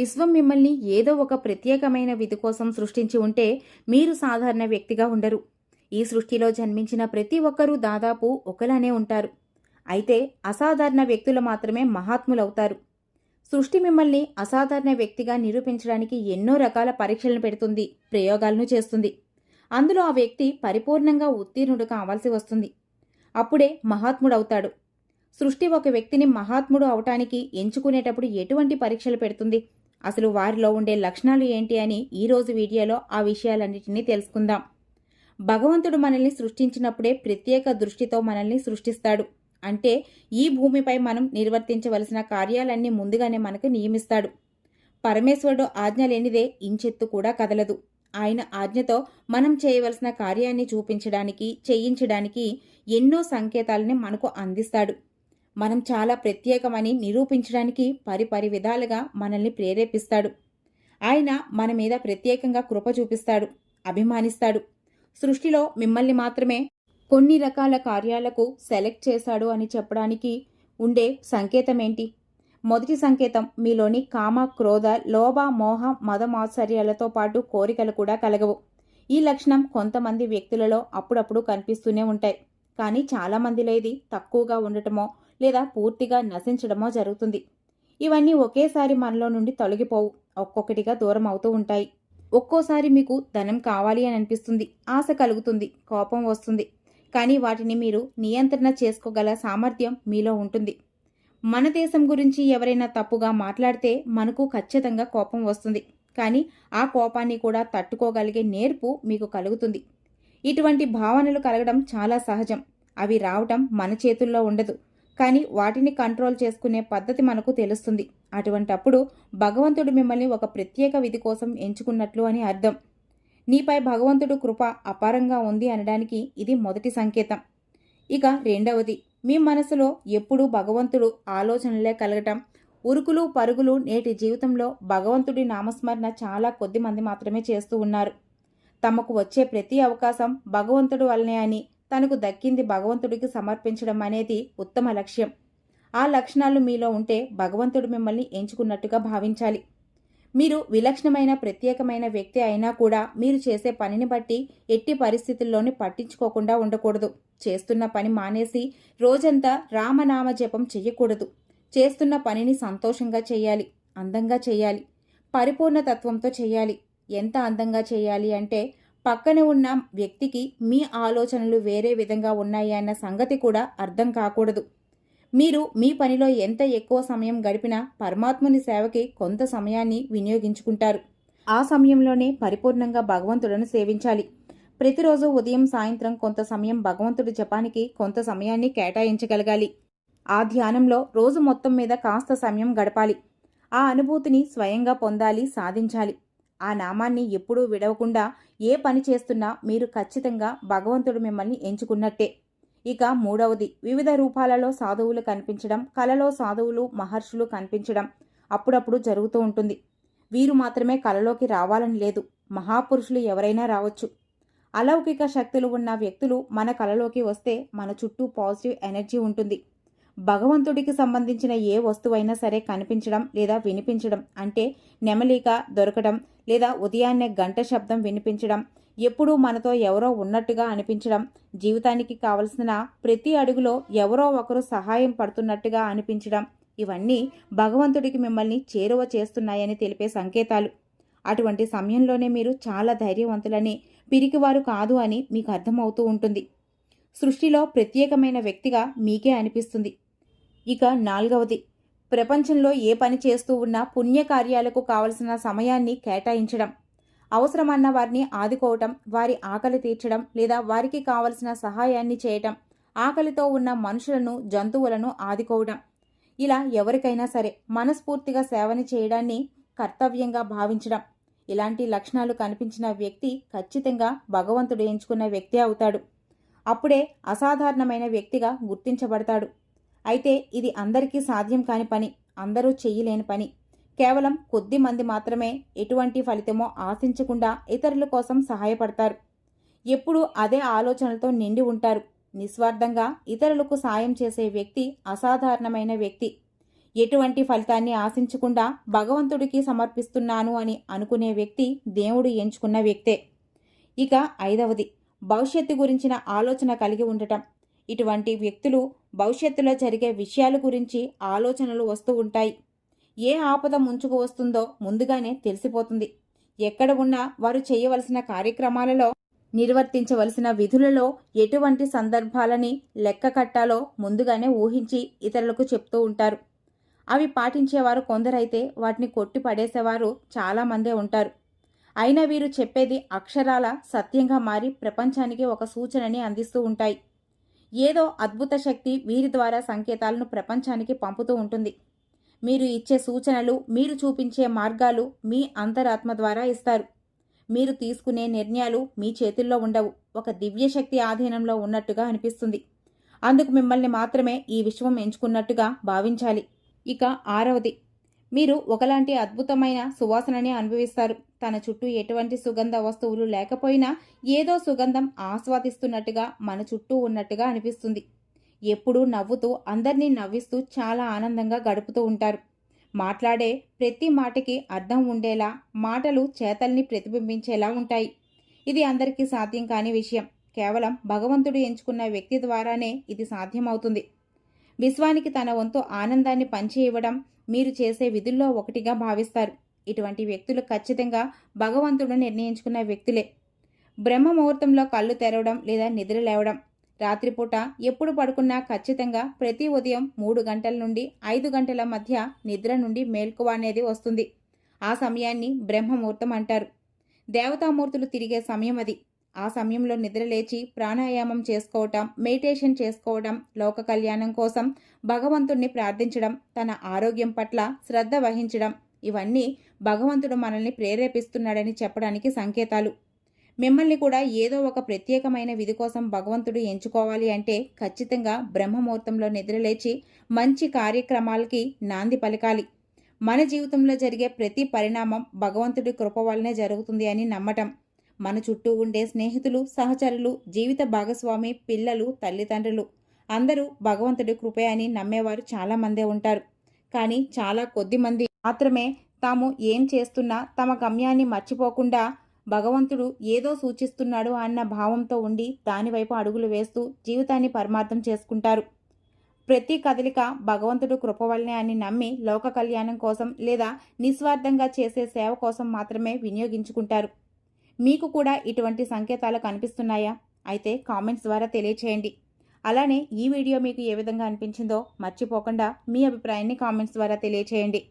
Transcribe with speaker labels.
Speaker 1: విశ్వం మిమ్మల్ని ఏదో ఒక ప్రత్యేకమైన విధి కోసం సృష్టించి ఉంటే మీరు సాధారణ వ్యక్తిగా ఉండరు. ఈ సృష్టిలో జన్మించిన ప్రతి ఒక్కరూ దాదాపు ఒకలానే ఉంటారు. అయితే అసాధారణ వ్యక్తులు మాత్రమే మహాత్ములవుతారు. సృష్టి మిమ్మల్ని అసాధారణ వ్యక్తిగా నిరూపించడానికి ఎన్నో రకాల పరీక్షలను పెడుతుంది ప్రయోగాలను చేస్తుంది. అందులో ఆ వ్యక్తి పరిపూర్ణంగా ఉత్తీర్ణుడు కావాల్సి వస్తుంది. అప్పుడే మహాత్ముడవుతాడు. సృష్టి ఒక వ్యక్తిని మహాత్ముడు అవటానికి ఎంచుకునేటప్పుడు ఎటువంటి పరీక్షలు పెడుతుంది? అసలు వారిలో ఉండే లక్షణాలు ఏంటి అని ఈరోజు వీడియోలో ఆ విషయాలన్నిటినీ తెలుసుకుందాం. భగవంతుడు మనల్ని సృష్టించినప్పుడే ప్రత్యేక దృష్టితో మనల్ని సృష్టిస్తాడు. అంటే ఈ భూమిపై మనం నిర్వర్తించవలసిన కార్యాలన్నీ ముందుగానే మనకు నియమిస్తాడు. పరమేశ్వరుడు ఆజ్ఞ లేనిదే ఇంచెత్తు కూడా కదలదు. ఆయన ఆజ్ఞతో మనం చేయవలసిన కార్యాన్ని చూపించడానికి చేయించడానికి ఎన్నో సంకేతాలని మనకు అందిస్తాడు. మనం చాలా ప్రత్యేకమని నిరూపించడానికి పరిపరి విధాలుగా మనల్ని ప్రేరేపిస్తాడు. ఆయన మన మీద ప్రత్యేకంగా కృప చూపిస్తాడు అభిమానిస్తాడు. సృష్టిలో మిమ్మల్ని మాత్రమే కొన్ని రకాల కార్యాలకు సెలెక్ట్ చేశాడు అని చెప్పడానికి ఉండే సంకేతం ఏంటి మొదటి సంకేతం మీలోని కామ క్రోధ లోభ మోహ మదమాశ్చర్యాలతో పాటు కోరికలు కూడా కలగవు. ఈ లక్షణం కొంతమంది వ్యక్తులలో అప్పుడప్పుడు కనిపిస్తూనే ఉంటాయి. కానీ చాలామందిలో ఇది తక్కువగా ఉండటమో లేదా పూర్తిగా నశించడమో జరుగుతుంది. ఇవన్నీ ఒకేసారి మనలో నుండి తొలగిపోవు. ఒక్కొక్కటిగా దూరం అవుతూ ఉంటాయి. ఒక్కోసారి మీకు ధనం కావాలి అని అనిపిస్తుంది. ఆశ కలుగుతుంది. కోపం వస్తుంది. కానీ వాటిని మీరు నియంత్రణ చేసుకోగల సామర్థ్యం మీలో ఉంటుంది. మన దేశం గురించి ఎవరైనా తప్పుగా మాట్లాడితే మనకు ఖచ్చితంగా కోపం వస్తుంది. కానీ ఆ కోపాన్ని కూడా తట్టుకోగలిగే నేర్పు మీకు కలుగుతుంది. ఇటువంటి భావనలు కలగడం చాలా సహజం. అవి రావటం మన చేతుల్లో ఉండదు. కానీ వాటిని కంట్రోల్ చేసుకునే పద్ధతి మనకు తెలుస్తుంది. అటువంటప్పుడు భగవంతుడు మిమ్మల్ని ఒక ప్రత్యేక విధి కోసం ఎంచుకున్నట్లు అని అర్థం. నీపై భగవంతుడు కృప అపారంగా ఉంది అనడానికి ఇది మొదటి సంకేతం. ఇక రెండవది మీ మనసులో ఎప్పుడూ భగవంతుడు ఆలోచనలే కలగటం. ఉరుకులు పరుగులు నేటి జీవితంలో భగవంతుడి నామస్మరణ చాలా కొద్ది మంది మాత్రమే చేస్తూ ఉన్నారు. తమకు వచ్చే ప్రతి అవకాశం భగవంతుడు వల్లనే అని తనకు దక్కింది భగవంతుడికి సమర్పించడం అనేది ఉత్తమ లక్ష్యం. ఆ లక్షణాలు మీలో ఉంటే భగవంతుడు మిమ్మల్ని ఎంచుకున్నట్టుగా భావించాలి. మీరు విలక్షణమైన ప్రత్యేకమైన వ్యక్తి అయినా కూడా మీరు చేసే పనిని బట్టి ఎట్టి పరిస్థితుల్లోని పట్టించుకోకుండా ఉండకూడదు. చేస్తున్న పని మానేసి రోజంతా రామనామ జపం చెయ్యకూడదు. చేస్తున్న పనిని సంతోషంగా చేయాలి అందంగా చేయాలి పరిపూర్ణ తత్వంతో చేయాలి. ఎంత అందంగా చేయాలి అంటే పక్కన ఉన్న వ్యక్తికి మీ ఆలోచనలు వేరే విధంగా ఉన్నాయి అన్న సంగతి కూడా అర్థం కాకూడదు. మీరు మీ పనిలో ఎంత ఎక్కువ సమయం గడిపినా పరమాత్ముని సేవకి కొంత సమయాన్ని వినియోగించుకుంటారు. ఆ సమయంలోనే పరిపూర్ణంగా భగవంతులను సేవించాలి. ప్రతిరోజు ఉదయం సాయంత్రం కొంత సమయం భగవంతుడి జపానికి కొంత సమయాన్ని కేటాయించగలగాలి. ఆ ధ్యానంలో రోజు మొత్తం మీద కాస్త సమయం గడపాలి. ఆ అనుభూతిని స్వయంగా పొందాలి సాధించాలి. ఆ నామాన్ని ఎప్పుడూ విడవకుండా ఏ పని చేస్తున్నా మీరు ఖచ్చితంగా భగవంతుడు మిమ్మల్ని ఎంచుకున్నట్టే. ఇక మూడవది వివిధ రూపాలలో సాధువులు కనిపించడం కలలో సాధువులు మహర్షులు కనిపించడం అప్పుడప్పుడు జరుగుతూ ఉంటుంది. వీరు మాత్రమే కలలోకి రావాలని లేదు మహాపురుషులు ఎవరైనా రావచ్చు. అలౌకిక శక్తులు ఉన్న వ్యక్తులు మన కలలోకి వస్తే మన చుట్టూ పాజిటివ్ ఎనర్జీ ఉంటుంది. భగవంతుడికి సంబంధించిన ఏ వస్తువైనా సరే కనిపించడం లేదా వినిపించడం అంటే నెమలిక దొరకడం లేదా ఉదయాన్నే గంట శబ్దం వినిపించడం ఎప్పుడూ మనతో ఎవరో ఉన్నట్టుగా అనిపించడం జీవితానికి కావలసిన ప్రతి అడుగులో ఎవరో ఒకరు సహాయం పడుతున్నట్టుగా అనిపించడం ఇవన్నీ భగవంతుడికి మిమ్మల్ని చేరువ చేస్తున్నాయని తెలిపే సంకేతాలు. అటువంటి సమయంలోనే మీరు చాలా ధైర్యవంతులని పిరికివారు కాదు అని మీకు అర్థమవుతూ ఉంటుంది. సృష్టిలో ప్రత్యేకమైన వ్యక్తిగా మీకే అనిపిస్తుంది. ఇక నాలుగవది. ప్రపంచంలో ఏ పని చేస్తూ ఉన్నా పుణ్యకార్యాలకు కావలసిన సమయాన్ని కేటాయించడం. అవసరమన్న వారిని ఆదుకోవటం వారి ఆకలి తీర్చడం లేదా వారికి కావలసిన సహాయాన్ని చేయటం ఆకలితో ఉన్న మనుషులను జంతువులను ఆదుకోవడం. ఇలా ఎవరికైనా సరే మనస్ఫూర్తిగా సేవని చేయడాన్ని కర్తవ్యంగా భావించడం. ఇలాంటి లక్షణాలు కనిపించిన వ్యక్తి ఖచ్చితంగా భగవంతుడు ఎంచుకున్న వ్యక్తి అవుతాడు. అప్పుడే అసాధారణమైన వ్యక్తిగా గుర్తించబడతాడు. అయితే ఇది అందరికీ సాధ్యం కాని పని అందరూ చెయ్యలేని పని. కేవలం కొద్ది మంది మాత్రమే ఎటువంటి ఫలితమో ఆశించకుండా ఇతరుల కోసం సహాయపడతారు. ఎప్పుడూ అదే ఆలోచనలతో నిండి ఉంటారు. నిస్వార్థంగా ఇతరులకు సాయం చేసే వ్యక్తి అసాధారణమైన వ్యక్తి. ఎటువంటి ఫలితాన్ని ఆశించకుండా భగవంతుడికి సమర్పిస్తున్నాను అని అనుకునే వ్యక్తి దేవుడు ఎంచుకున్న వ్యక్తే. ఇక ఐదవది భవిష్యత్తు గురించిన ఆలోచన కలిగి ఉండటం. ఇటువంటి వ్యక్తులు భవిష్యత్తులో జరిగే విషయాల గురించి ఆలోచనలు వస్తూ ఉంటాయి. ఏ ఆపద ముంచుకు వస్తుందో ముందుగానే తెలిసిపోతుంది. ఎక్కడ ఉన్నా వారు చేయవలసిన కార్యక్రమాలలో నిర్వర్తించవలసిన విధులలో ఎటువంటి సందర్భాలని లెక్క కట్టాలో ముందుగానే ఊహించి ఇతరులకు చెప్తూ ఉంటారు. అవి పాటించేవారు కొందరైతే వాటిని కొట్టి పడేసేవారు చాలామందే ఉంటారు. అయినా వీరు చెప్పేది అక్షరాల సత్యంగా మారి ప్రపంచానికి ఒక సూచనని అందిస్తూ ఉంటాయి. ఏదో అద్భుత శక్తి వీరి ద్వారా సంకేతాలను ప్రపంచానికి పంపుతూ ఉంటుంది. మీరు ఇచ్చే సూచనలు మీరు చూపించే మార్గాలు మీ అంతరాత్మ ద్వారా ఇస్తారు. మీరు తీసుకునే నిర్ణయాలు మీ చేతుల్లో ఉండవు. ఒక దివ్యశక్తి ఆధీనంలో ఉన్నట్టుగా అనిపిస్తుంది. అందుకు మిమ్మల్ని మాత్రమే ఈ విశ్వం ఎంచుకున్నట్టుగా భావించాలి. ఇక ఆరవది. మీరు ఒకలాంటి అద్భుతమైన సువాసనని అనుభవిస్తారు. తన చుట్టూ ఎటువంటి సుగంధ వస్తువులు లేకపోయినా ఏదో సుగంధం ఆస్వాదిస్తున్నట్టుగా మన చుట్టూ ఉన్నట్టుగా అనిపిస్తుంది. ఎప్పుడూ నవ్వుతూ అందరినీ నవ్విస్తూ చాలా ఆనందంగా గడుపుతూ ఉంటారు. మాట్లాడే ప్రతి మాటకి అర్థం ఉండేలా మాటలు చేతల్ని ప్రతిబింబించేలా ఉంటాయి. ఇది అందరికీ సాధ్యం కాని విషయం. కేవలం భగవంతుడు ఎంచుకున్న వ్యక్తి ద్వారానే ఇది సాధ్యమవుతుంది. విశ్వానికి తన వంతు ఆనందాన్ని పంచి ఇవ్వడం మీరు చేసే విధుల్లో ఒకటిగా భావిస్తారు. ఇటువంటి వ్యక్తులు ఖచ్చితంగా భగవంతుడు నిర్ణయించుకున్న వ్యక్తులే. బ్రహ్మ ముహూర్తంలో కళ్ళు తెరవడం లేదా నిద్ర లేవడం. రాత్రిపూట ఎప్పుడు పడుకున్నా ఖచ్చితంగా ప్రతి ఉదయం మూడు గంటల నుండి ఐదు గంటల మధ్య నిద్ర నుండి మేల్కువ అనేది వస్తుంది. ఆ సమయాన్ని బ్రహ్మముహూర్తం అంటారు. దేవతామూర్తులు తిరిగే సమయం అది. ఆ సమయంలో నిద్రలేచి ప్రాణాయామం చేసుకోవటం మెడిటేషన్ చేసుకోవడం లోక కళ్యాణం కోసం భగవంతుణ్ణి ప్రార్థించడం తన ఆరోగ్యం పట్ల శ్రద్ధ వహించడం ఇవన్నీ భగవంతుడు మనల్ని ప్రేరేపిస్తున్నాడని చెప్పడానికి సంకేతాలు. మిమ్మల్ని కూడా ఏదో ఒక ప్రత్యేకమైన విధి కోసం భగవంతుడు ఎంచుకోవాలి అంటే ఖచ్చితంగా బ్రహ్మముహూర్తంలో నిద్రలేచి మంచి కార్యక్రమాలకి నాంది పలకాలి. మన జీవితంలో జరిగే ప్రతి పరిణామం భగవంతుడి కృప వల్లనే జరుగుతుంది అని నమ్మటం. మన చుట్టూ ఉండే స్నేహితులు సహచరులు జీవిత భాగస్వామి పిల్లలు తల్లిదండ్రులు. అందరూ భగవంతుడి కృపే అని నమ్మేవారు చాలామందే ఉంటారు. కానీ చాలా కొద్ది మంది మాత్రమే తాము ఏం చేస్తున్నా తమ గమ్యాన్ని మర్చిపోకుండా భగవంతుడు ఏదో సూచిస్తున్నాడు అన్న భావంతో ఉండి దానివైపు అడుగులు వేస్తూ జీవితాన్ని పరమార్థం చేసుకుంటారు. ప్రతి కదలిక భగవంతుడు కృప వల్లనే అని నమ్మి లోక కళ్యాణం కోసం లేదా నిస్వార్థంగా చేసే సేవ కోసం మాత్రమే వినియోగించుకుంటారు. మీకు కూడా ఇటువంటి సంకేతాలు కనిపిస్తున్నాయా? అయితే కామెంట్స్ ద్వారా తెలియచేయండి. అలానే ఈ వీడియో మీకు ఏ విధంగా అనిపించిందో మర్చిపోకుండా మీ అభిప్రాయాన్ని కామెంట్స్ ద్వారా తెలియచేయండి.